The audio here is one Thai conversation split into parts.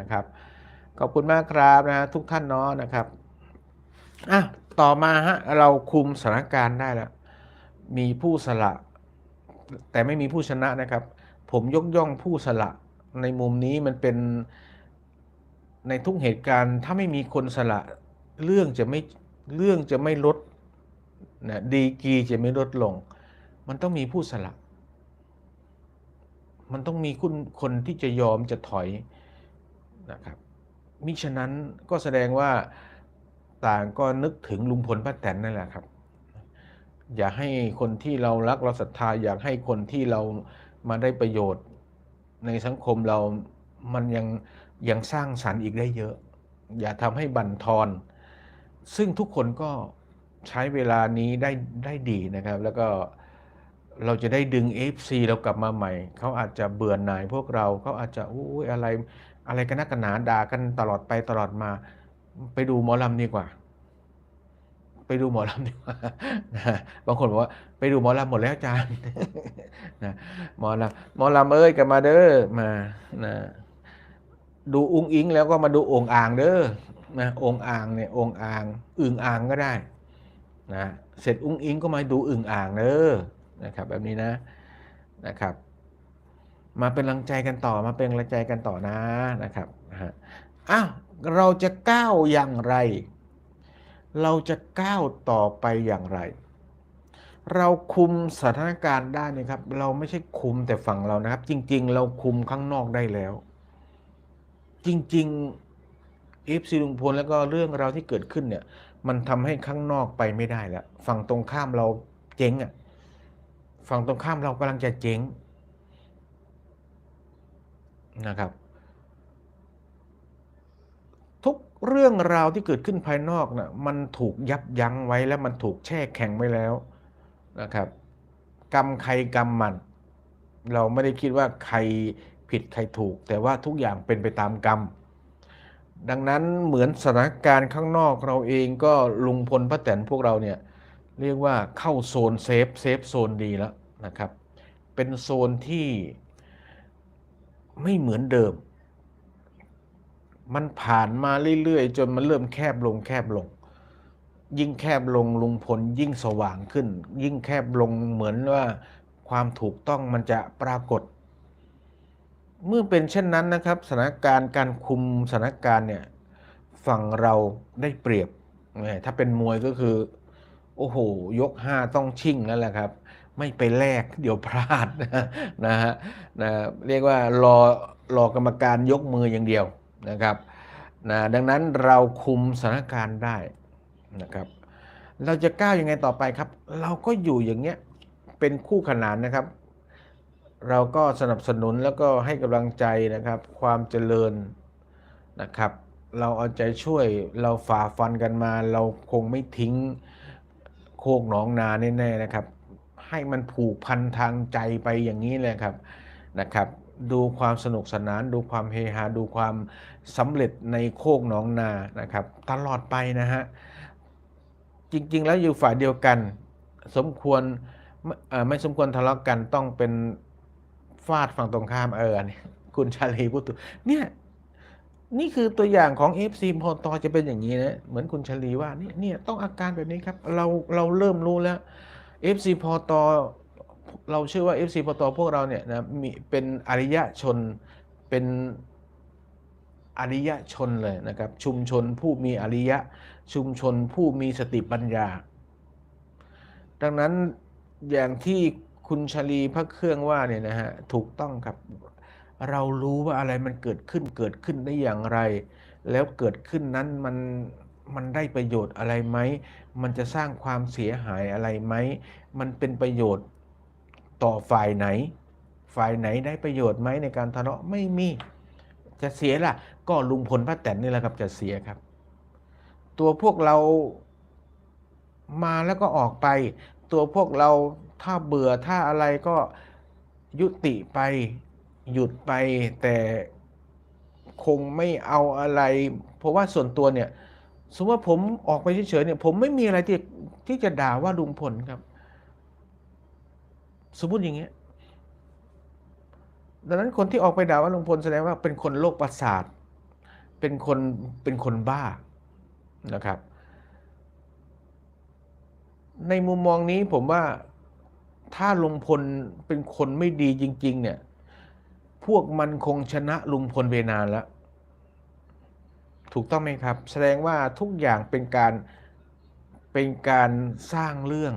นะครับ ขอบคุณมากครับนะฮะทุกท่านเนาะนะครับอะต่อมาฮะเราคุมสถานการณ์ได้แล้วมีผู้สละ แต่ไม่มีผู้ชนะนะครับ ผมยกย่องผู้สละในมุมนี้มันเป็นในทุกเหตุการณ์ ถ้าไม่มีคนสละเรื่องจะไม่เรื่องจะไม่ลดนะดีกีจะไม่ลดลง มันต้องมีผู้สละ มันต้องมีคุณคนที่จะยอมจะถอย นะครับมิฉะนั้นก็แสดงว่าต่างก็นึกถึงลุงพลป้าแตนนั่นแหละครับ อยากให้คนที่เรารักเราศรัทธาอยากให้คนที่เรามาได้ประโยชน์ในสังคมเรามันยังยังสร้างสรรค์อีกได้เยอะ อย่าทำให้บั่นทอน ซึ่งทุกคนก็ใช้เวลานี้ได้ได้ดีนะครับ แล้วก็เราจะได้ดึง FC เรากลับมาใหม่ เขาอาจจะเบื่อหน่ายพวกเราเขาอาจจะอุ้ยอะไร อะไรกันนักกันหนาด่ากันตลอดไปตลอดมา ไปดูหมอลำดีกว่า ไปดูหมอลำดีกว่านะบางคนบอกว่า ไปดูหมอลำหมดแล้วอาจารย์นะหมอลำหมอลำเอ้ยกลับมาเด้อมานะดูอุ้งอิงแล้วก็มาดูองอ่างเด้อนะองอ่างเนี่ยองอ่างอึ่งอ่างก็ได้นะเสร็จอุ้งอิงก็มาดูอึ่งอ่างเด้อนะครับ แบบนี้นะนะครับ มาเป็นกำลังใจกันต่อมาเป็นกำลังใจกันต่อนะนะครับฮะอ้าวเราจะก้าวอย่างไร เราจะก้าวต่อไปอย่างไร เราคุมสถานการณ์ได้นะครับ เราไม่ใช่คุมแต่ฝั่งเรานะครับ จริง ๆ เราคุมข้างนอกได้แล้ว จริงๆเอฟซีลุงพลแล้วก็เรื่องราวที่เกิดขึ้นเนี่ย มันทำให้ข้างนอกไปไม่ได้แล้วฝั่งตรงข้ามเราเจ๊งอะฝั่งตรงข้ามเรากำลังจะเจ๊ง นะครับ ทุกเรื่องราวที่เกิดขึ้นภายนอกนะ่ะมันถูกยับยั้งไว้แล้วมันถูกแช่แข็งไว้แล้วนะครับ กรรมใครกรรมมัน เราไม่ได้คิดว่าใครผิดใครถูก แต่ว่าทุกอย่างเป็นไปตามกรรม ดังนั้นเหมือนสถานการณ์ข้างนอกเราเองก็ลุงพลป้าแตนพวกเราเนี่ยเรียกว่าเข้าโซนเซฟเซฟโซนดีแล้วนะครับ เป็นโซนที่ ไม่เหมือนเดิม มันผ่านมาเรื่อยๆ จนมันเริ่มแคบลงแคบลง ยิ่งแคบลงลุงพลยิ่งสว่างขึ้น ยิ่งแคบลงเหมือนว่าความถูกต้องมันจะปรากฏ เมื่อเป็นเช่นนั้นนะครับสถานการณ์การคุมสถานการณ์เนี่ยฝั่งเราได้เปรียบ ถ้าเป็นมวยก็คือ โอ้โห ยกห้าต้องชิ่งนั่นแหละครับ ไม่ไปแลกเดี๋ยวพลาดนะนะฮะนะเรียกว่ารอรอกรรมการยกมืออย่างเดียวนะครับนะดังนั้นเราคุมสถานการณ์ได้นะครับ เราจะก้าวยังไงต่อไปครับ เราก็อยู่อย่างเงี้ยเป็นคู่ขนานนะครับ เราก็สนับสนุนแล้วก็ให้กำลังใจนะครับ ความเจริญนะครับ เราเอาใจช่วยเราฝ่าฟันกันมา เราคงไม่ทิ้งโคกหนองนาแน่ๆนะครับ ให้มันผูกพันทางใจไปอย่างนี้เลยครับนะครับ ดูความสนุกสนาน ดูความเฮฮาดูความสำเร็จในโคกหนองนานะครับ ตลอดไปนะฮะจริง ๆ แล้วอยู่ฝ่ายเดียวกัน สมควรไม่เอ่อไม่สมควรทะเลาะกันต้องเป็นฟาดฝั่งตรงข้ามเออเนี่ยคุณชาลีพูดถูกเนี่ยนี่คือตัวอย่างของ FC พอตอจะเป็นอย่างนี้นะเหมือนคุณชาลีว่าเนี่ยเนี่ยต้องอาการแบบนี้ครับ เราเราเริ่มรู้แล้ว FC พอตอเราเชื่อว่า FC พอตอพวกเราเนี่ยนะมีเป็นอริยชนเป็นอริยชนเลยนะครับ ชุมชนผู้มีอริยะชุมชนผู้มีสติปัญญา ดังนั้นอย่างที่คุณชลีพระเครื่องว่าเนี่ยนะฮะถูกต้องครับ เรารู้ว่าอะไรมันเกิดขึ้นเกิดขึ้นได้อย่างไร แล้วเกิดขึ้นนั้นมัน มันได้ประโยชน์อะไรไหม มันจะสร้างความเสียหายอะไรไหม มันเป็นประโยชน์ต่อฝ่ายไหน ฝ่ายไหนได้ประโยชน์ไหมในการทะเลาะไม่มี จะเสียล่ะ ก็ลุงพลป้าแตนนี่แหละครับจะเสียครับ ตัวพวกเรามาแล้วก็ออกไป ตัวพวกเราถ้าเบื่อถ้าอะไรก็ยุติไปหยุดไปแต่คงไม่เอาอะไร เพราะว่าส่วนตัวเนี่ย สมมติว่าผมออกไปเฉยๆเนี่ย ผมไม่มีอะไรที่ที่จะด่าว่าลุงพลครับ สมมติอย่างเงี้ยดังนั้นคนที่ออกไปด่าว่าลุงพลแสดงว่าเป็นคนโรคประสาท เป็นคนเป็นคนบ้านะครับ ในมุมมองนี้ผมว่าถ้าลุงพลเป็นคนไม่ดีจริง ๆ เนี่ย พวกมันคงชนะลุงพลไปนานแล้ว ถูกต้องไหมครับ แสดงว่าทุกอย่างเป็นการเป็นการสร้างเรื่อง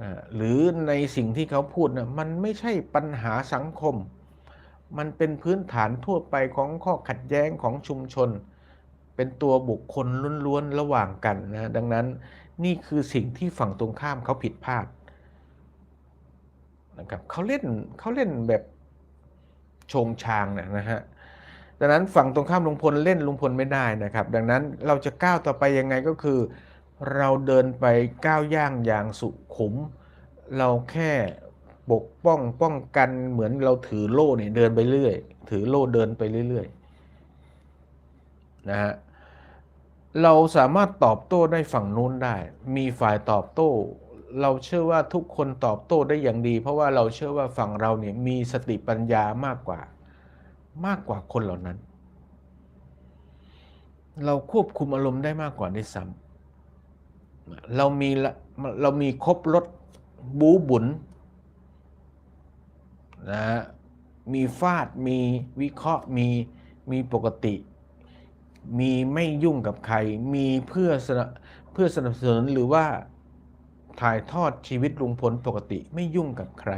อหรือในสิ่งที่เขาพูดนะมันไม่ใช่ปัญหาสังคม มันเป็นพื้นฐานทั่วไปของข้อขัดแย้งของชุมชน เป็นตัวบุคคลล้วนๆระหว่างกันนะดังนั้นนี่คือสิ่งที่ฝั่งตรงข้ามเขาผิดพลาดนะครับเขาเล่นเขาเล่นแบบโชงชางนะนะฮะ ดังนั้นฝั่งตรงข้ามลุงพลเล่นลุงพลไม่ได้นะครับ ดังนั้นเราจะก้าวต่อไปยังไงก็คือ เราเดินไปก้าวย่างอย่างสุขุม เราแค่ปกป้องป้องกันเหมือนเราถือโล่เนี่ยเดินไปเรื่อย ถือโล่เดินไปเรื่อยๆนะฮะเราสามารถตอบโต้ได้ฝั่งนู้นได้ มีฝ่ายตอบโต้ เราเชื่อว่าทุกคนตอบโต้ได้อย่างดี เพราะว่าเราเชื่อว่าฝั่งเราเนี่ยมีสติปัญญามากกว่า มากกว่าคนเหล่านั้น เราควบคุมอารมณ์ได้มากกว่าด้วยซ้ำเรามีละเรามีครบรถบูบุญนะฮะมีฟาดมีวิเคราะห์มีมีปกติ มีไม่ยุ่งกับใคร มีเพื่อสนเพื่อสนับสนุนหรือว่าถ่ายทอดชีวิตลุงพลปกติไม่ยุ่งกับใคร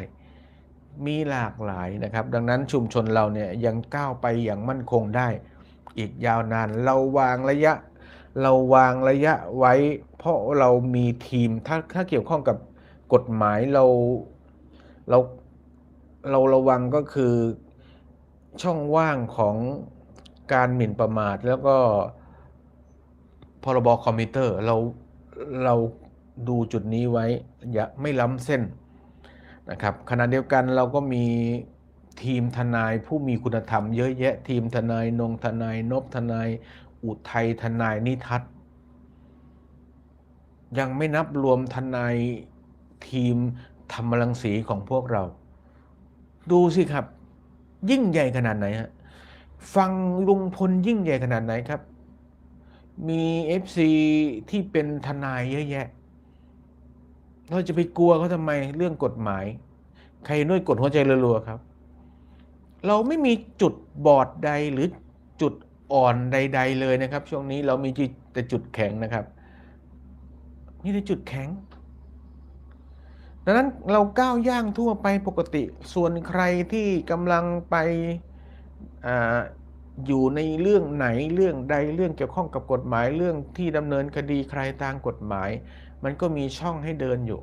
มีหลากหลายนะครับ ดังนั้นชุมชนเราเนี่ยยังก้าวไปอย่างมั่นคงได้ อีกยาวนานเราวางระยะ เราวางระยะไว้ เพราะเรามีทีมถ้าถ้าเกี่ยวข้องกับกฎหมายเราเราเราระวังก็คือช่องว่างของการหมิ่นประมาท แล้วก็พรบคอมพิวเตอร์เราเราดูจุดนี้ไว้ อย่าไม่ล้ำเส้น นะครับขณะเดียวกันเราก็มีทีมทนายผู้มีคุณธรรมเยอะแยะ ทีมทนายนงทนายนบทนายอุทัยทนายนิทัศน์ยังไม่นับรวมทนายทีมธรรมรังสีของพวกเรา ดูสิครับ ยิ่งใหญ่ขนาดไหนฮะฟังลุงพลยิ่งใหญ่ขนาดไหนครับ มี FC ที่เป็นทนายเยอะแยะ เราจะไปกลัวเขาทำไมเรื่องกฎหมาย ใครด้วยกดหัวใจรัวๆครับ เราไม่มีจุดบอดใดหรือจุดอ่อนใด ๆ เลยนะครับ ช่วงนี้เรามีแต่จุดแข็งนะครับนี่แต่จุดแข็ง ดังนั้นเราก้าวย่างทั่วไปปกติ ส่วนใครที่กำลังไปออยู่ในเรื่องไหนเรื่องใดเรื่องเกี่ยวข้องกับกฎหมายเรื่องที่ดำเนินคดีใครตามกฎหมาย มันก็มีช่องให้เดินอยู่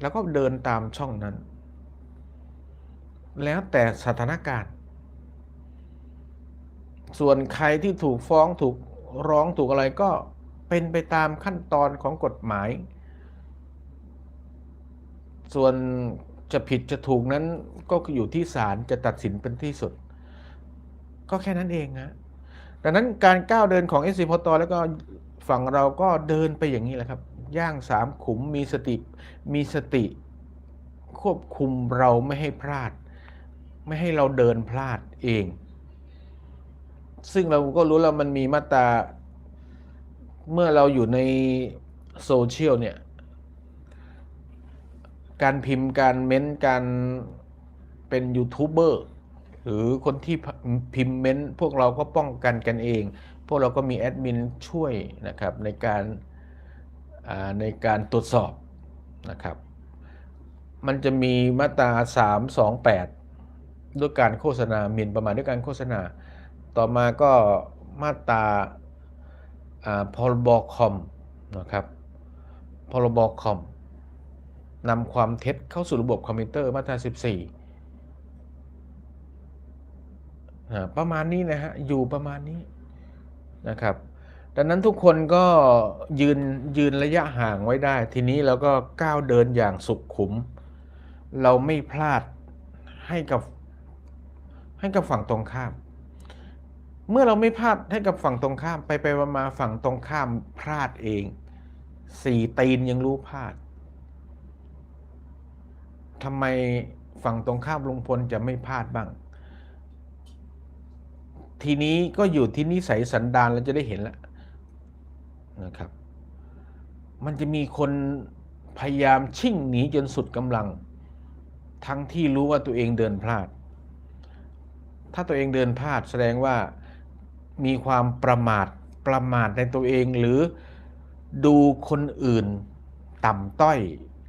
แล้วก็เดินตามช่องนั้น แล้วแต่สถานการณ์ ส่วนใครที่ถูกฟ้องถูกร้องถูกอะไรก็เป็นไปตามขั้นตอนของกฎหมาย ส่วนจะผิดจะถูกนั้นก็อยู่ที่ศาลจะตัดสินเป็นที่สุด ก็แค่นั้นเองนะดังนั้นการก้าวเดินของเอสซีพตแล้วก็ฝั่งเราก็เดินไปอย่างนี้แหละครับ ย่างสามขุมมีสติมีสติ ควบคุมเราไม่ให้พลาด ไม่ให้เราเดินพลาดเอง ซึ่งเราก็รู้แล้วมันมีมาตราเมื่อเราอยู่ในโซเชียลเนี่ยการพิมพ์การเม้นการเป็นยูทูบเบอร์หรือคนที่พิมพ์เม้นพวกเราก็ป้องกันกันเอง พวกเราก็มีแอดมินช่วยนะครับในการ ในการตรวจสอบนะครับ มันจะมีมาตรา 328 ด้วยการโฆษณาหมิ่นประมาทด้วยการโฆษณา ต่อมาก็มาตราพรบคอมนะครับพรบคอมนำความเท็จเข้าสู่ระบบคอมพิวเตอร์มาตรา 14 ประมาณนี้นะฮะ อยู่ประมาณนี้นะครับ ดังนั้นทุกคนก็ยืนยืนระยะห่างไว้ได้ ทีนี้เราก็ก้าวเดินอย่างสุขขุม เราไม่พลาดให้กับให้กับฝั่งตรงข้าม เมื่อเราไม่พลาดให้กับฝั่งตรงข้ามไปไปมาฝั่งตรงข้ามพลาดเองสี่ตีนยังรู้พลาดทำไมฝั่งตรงข้ามลุงพลจะไม่พลาดบ้าง ทีนี้ก็อยู่ที่นิสัยสันดานเราจะได้เห็นแล้ว นะครับ มันจะมีคนพยายามชิ่งหนีจนสุดกำลัง ทั้งที่รู้ว่าตัวเองเดินพลาด ถ้าตัวเองเดินพลาดแสดงว่ามีความประมาทประมาทในตัวเองหรือดูคนอื่นต่ำต้อย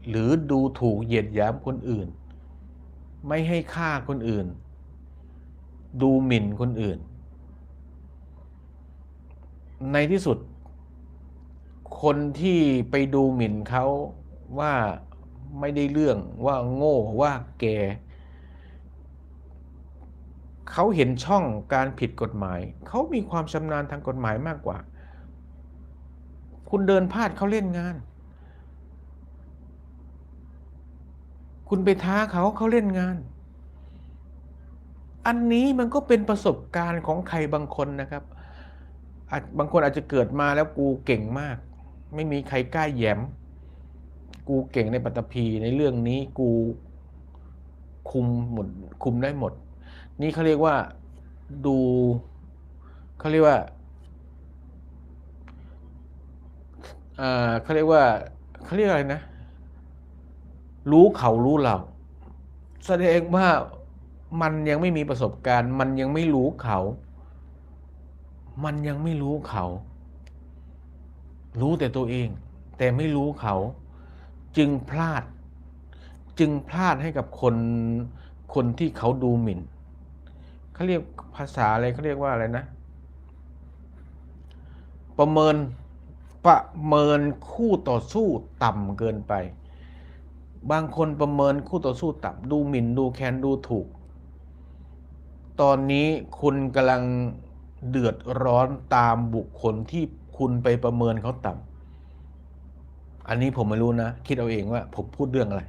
หรือดูถูกเหยียดหยามคนอื่น ไม่ให้ค่าคนอื่น ดูหมิ่นคนอื่น ในที่สุด คนที่ไปดูหมิ่นเขาว่าไม่ได้เรื่องว่าโง่ว่าแกเขาเห็นช่องการผิดกฎหมาย เขามีความชำนาญทางกฎหมายมากกว่า คุณเดินพลาดเขาเล่นงาน คุณไปท้าเขาเขาเล่นงาน อันนี้มันก็เป็นประสบการณ์ของใครบางคนนะครับ บางคนอาจจะเกิดมาแล้วกูเก่งมาก ไม่มีใครกล้าแย้ม กูเก่งในปัตตภีในเรื่องนี้กูคุมหมดคุมได้หมด นี่เขาเรียกว่าดูเขาเรียกว่าเขาเรียกว่าเขาเรียกอะไรนะ รู้เขารู้เรา แสดงว่ามันยังไม่มีประสบการณ์ มันยังไม่รู้เขา มันยังไม่รู้เขา รู้แต่ตัวเอง แต่ไม่รู้เขา จึงพลาด จึงพลาดให้กับคนคนที่เขาดูหมิ่นเขาเรียกภาษาอะไรเขาเรียกว่าอะไรนะ ประเมินประเมินคู่ต่อสู้ต่ำเกินไป บางคนประเมินคู่ต่อสู้ต่ำดูหมิ่นดูแคนดูถูก ตอนนี้คุณกำลังเดือดร้อนตามบุคคลที่ คุณไปประเมินเขาต่ำอันนี้ผมไม่รู้นะ คิดเอาเองว่า ผมพูดเรื่องอะไร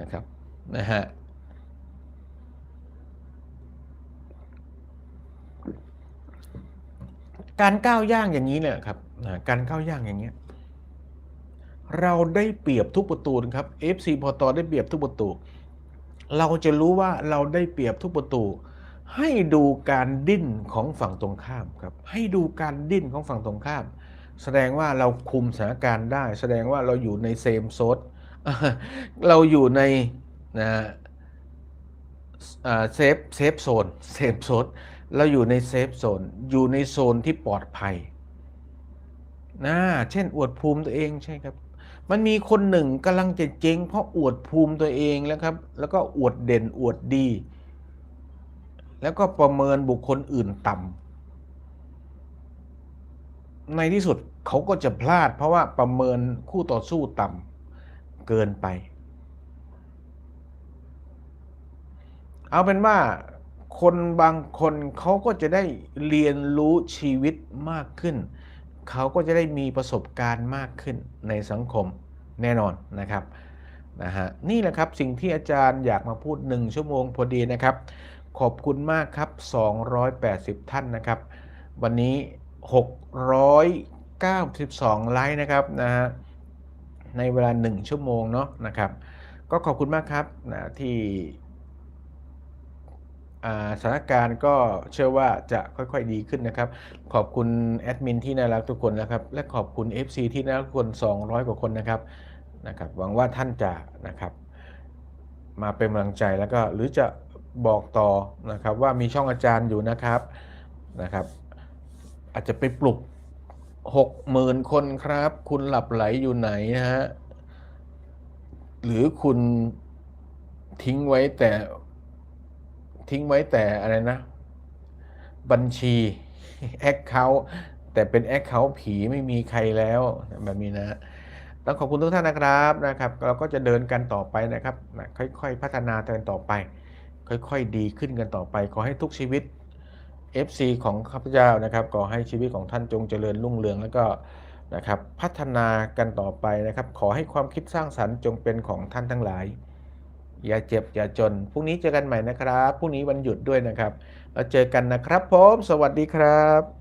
นะครับนะฮะการก้าวย่างอย่างนี้เนี่ยครับนะการก้าวย่างอย่างเงี้ยเราได้เปรียบทุกประตูนะครับ FC พอตอได้เปรียบทุกประตู เราจะรู้ว่าเราได้เปรียบทุกประตู ให้ดูการดิ้นของฝั่งตรงข้ามครับ ให้ดูการดิ้นของฝั่งตรงข้าม แสดงว่าเราคุมสถานการณ์ได้ แสดงว่าเราอยู่ในเซมโซนเราอยู่ในนะเซฟเซฟโซนเซฟโซนเราอยู่ในเซฟโซนอยู่ในโซนที่ปลอดภัยนะเช่น อวดภูมิตัวเองใช่ครับ มันมีคนหนึ่งกำลังจะเจ๊งเพราะอวดภูมิตัวเองแล้วครับ แล้วก็อวดเด่นอวดดี แล้วก็ประเมินบุคคลอื่นต่ำ ในที่สุดเขาก็จะพลาด เพราะว่าประเมินคู่ต่อสู้ต่ำเกินไป เอาเป็นว่าคนบางคนเขาก็จะได้เรียนรู้ชีวิตมากขึ้น เขาก็จะได้มีประสบการณ์มากขึ้นในสังคมแน่นอนนะครับนะฮะนี่แหละครับสิ่งที่อาจารย์อยากมาพูด 1 ชั่วโมงพอดีนะครับ ขอบคุณมากครับ 280 ท่านนะครับ วันนี้ 692 ไลค์นะครับนะฮะในเวลา 1 ชั่วโมงเนาะนะครับ ก็ขอบคุณมากครับนะที่สถานการณ์ก็เชื่อว่าจะค่อยๆดีขึ้นนะครับ ขอบคุณแอดมินที่น่ารักทุกคนนะครับ และขอบคุณ FC ที่น่ารักทุกคน 200 กว่าคนนะครับนะครับหวังว่าท่านจะนะครับ มาเป็นกำลังใจแล้วก็หรือจะบอกต่อนะครับว่ามีช่องอาจารย์อยู่นะครับนะครับ อาจจะไปปลุก60,000คนครับ คุณหลับไหลอยู่ไหนนะฮะ หรือคุณทิ้งไว้แต่ทิ้งไว้แต่อะไรนะ บัญชีแอคเคาท์แต่เป็นแอคเคาท์ผีไม่มีใครแล้วแบบนี้นะต้องขอบคุณทุกท่านนะครับนะครับ เราก็จะเดินกันต่อไปนะครับ ค่อยๆ พัฒนาเดินต่อไป ค่อยๆ ดีขึ้นกันต่อไป ขอให้ทุกชีวิต FC ของข้าพเจ้านะครับขอให้ชีวิตของท่านจงเจริญรุ่งเรืองแล้วก็นะครับพัฒนากันต่อไปนะครับ ขอให้ความคิดสร้างสรรค์จงเป็นของท่านทั้งหลาย อย่าเจ็บอย่าจนพรุ่งนี้เจอกันใหม่นะครับพรุ่งนี้วันหยุดด้วยนะครับเราเจอกันนะครับผมสวัสดีครับ